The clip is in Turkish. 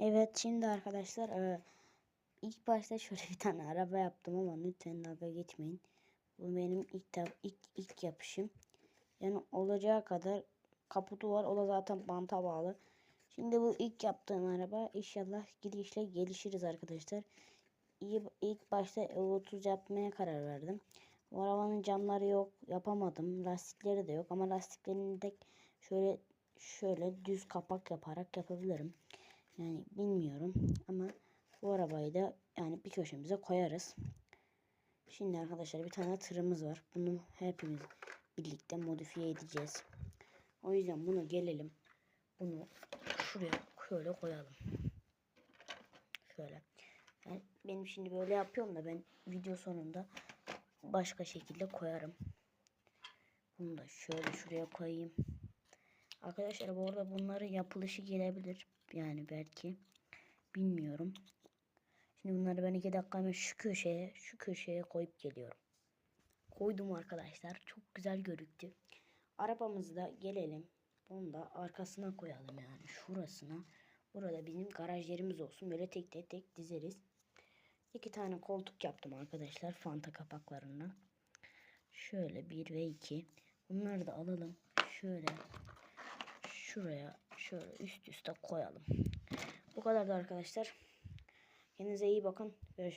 Evet şimdi arkadaşlar e, ilk başta şöyle bir tane araba yaptım ama lütfen dalga geçmeyin. Bu benim ilk ilk, ilk yapışım. Yani olacağı kadar kaputu var. O da zaten banta bağlı. Şimdi bu ilk yaptığım araba inşallah gidişle gelişiriz arkadaşlar. İyi, ilk başta E30 yapmaya karar verdim. Bu arabanın camları yok. Yapamadım. Lastikleri de yok. Ama lastiklerini de şöyle şöyle düz kapak yaparak yapabilirim. Yani bilmiyorum ama bu arabayı da yani bir köşemize koyarız. Şimdi arkadaşlar bir tane tırımız var. Bunu hepimiz birlikte modifiye edeceğiz. O yüzden bunu gelelim. Bunu şuraya şöyle koyalım. Şöyle. Yani benim şimdi böyle yapıyorum da ben video sonunda başka şekilde koyarım. Bunu da şöyle şuraya koyayım. Arkadaşlar bu arada bunları yapılışı gelebilir. Yani belki. Bilmiyorum. Şimdi bunları ben iki dakika hemen şu köşeye, şu köşeye koyup geliyorum. Koydum arkadaşlar. Çok güzel görüktü. Arabamızda gelelim. Bunu da arkasına koyalım yani. Şurasına. Burada bizim garaj yerimiz olsun. Böyle tek tek tek dizeriz. İki tane koltuk yaptım arkadaşlar. Fanta kapaklarından. Şöyle bir ve iki. Bunları da alalım. Şöyle şuraya şöyle üst üste koyalım. Bu kadar da arkadaşlar. Kendinize iyi bakın. Görüşürüz.